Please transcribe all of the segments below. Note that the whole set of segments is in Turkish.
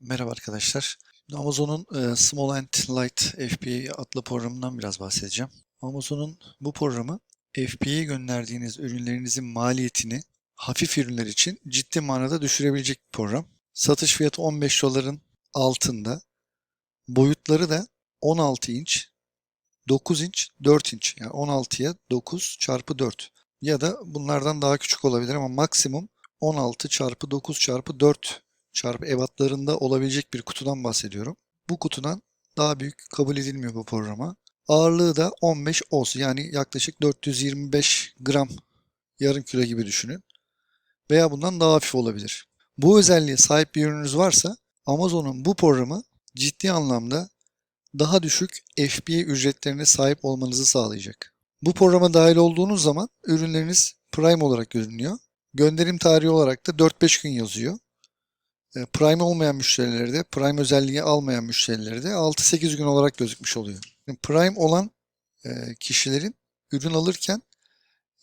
Merhaba arkadaşlar. Amazon'un e, Small and Light FBA adlı programından biraz bahsedeceğim. Amazon'un bu programı FBA'ye gönderdiğiniz ürünlerinizin maliyetini hafif ürünler için ciddi manada düşürebilecek bir program. Satış fiyatı 15 doların altında. Boyutları da 16 inç, 9 inç, 4 inç. Yani 16'ya 9 çarpı 4. Ya da bunlardan daha küçük olabilir ama maksimum 16 çarpı 9 çarpı 4 çarpı ebatlarında olabilecek bir kutudan bahsediyorum. Bu kutudan daha büyük kabul edilmiyor bu programa. Ağırlığı da 15 oz yani yaklaşık 425 gram yarım kilo gibi düşünün. Veya bundan daha hafif olabilir. Bu özelliğe sahip bir ürününüz varsa Amazon'un bu programı ciddi anlamda daha düşük FBA ücretlerine sahip olmanızı sağlayacak. Bu programa dahil olduğunuz zaman ürünleriniz Prime olarak görünüyor. Gönderim tarihi olarak da 4-5 gün yazıyor. E, Prime olmayan müşterilerde, de, Prime özelliği almayan müşterilerde de 6-8 gün olarak gözükmüş oluyor. Prime olan e, kişilerin ürün alırken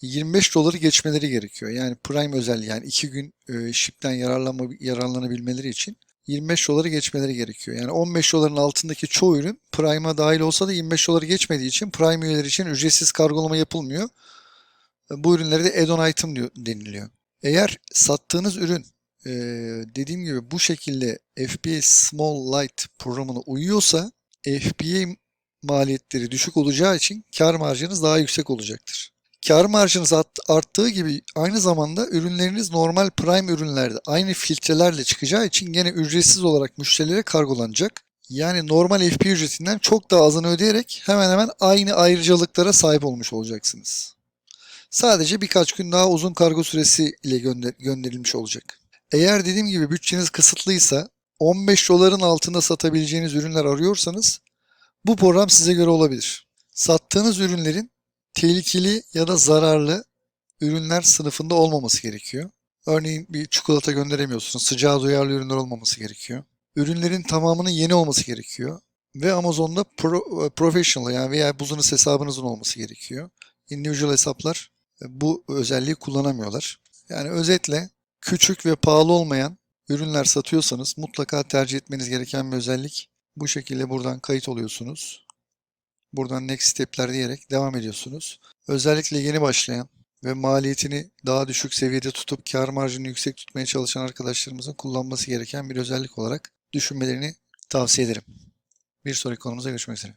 25 doları geçmeleri gerekiyor. Yani Prime özelliği yani 2 gün e, ship'ten yararlanma, yararlanabilmeleri için 25 doları geçmeleri gerekiyor. Yani 15 doların altındaki çoğu ürün Prime'a dahil olsa da 25 doları geçmediği için Prime üyeleri için ücretsiz kargolama yapılmıyor. Bu ürünlere de add-on item deniliyor. Eğer sattığınız ürün e, dediğim gibi bu şekilde FBA Small Light programına uyuyorsa FBA maliyetleri düşük olacağı için kar marjınız daha yüksek olacaktır. Kar marjınız art- arttığı gibi aynı zamanda ürünleriniz normal prime ürünlerde aynı filtrelerle çıkacağı için gene ücretsiz olarak müşterilere kargolanacak. Yani normal FBA ücretinden çok daha azını ödeyerek hemen hemen aynı ayrıcalıklara sahip olmuş olacaksınız. Sadece birkaç gün daha uzun kargo süresi ile gönder- gönderilmiş olacak. Eğer dediğim gibi bütçeniz kısıtlıysa 15 doların altında satabileceğiniz ürünler arıyorsanız bu program size göre olabilir. Sattığınız ürünlerin tehlikeli ya da zararlı ürünler sınıfında olmaması gerekiyor. Örneğin bir çikolata gönderemiyorsunuz. Sıcağa duyarlı ürünler olmaması gerekiyor. Ürünlerin tamamının yeni olması gerekiyor. Ve Amazon'da pro, professional yani veya business hesabınızın olması gerekiyor. Individual hesaplar e, bu özelliği kullanamıyorlar. Yani özetle küçük ve pahalı olmayan ürünler satıyorsanız mutlaka tercih etmeniz gereken bir özellik. Bu şekilde buradan kayıt oluyorsunuz. Buradan next step'ler diyerek devam ediyorsunuz. Özellikle yeni başlayan ve maliyetini daha düşük seviyede tutup kar marjını yüksek tutmaya çalışan arkadaşlarımızın kullanması gereken bir özellik olarak düşünmelerini tavsiye ederim. Bir sonraki konumuza görüşmek üzere.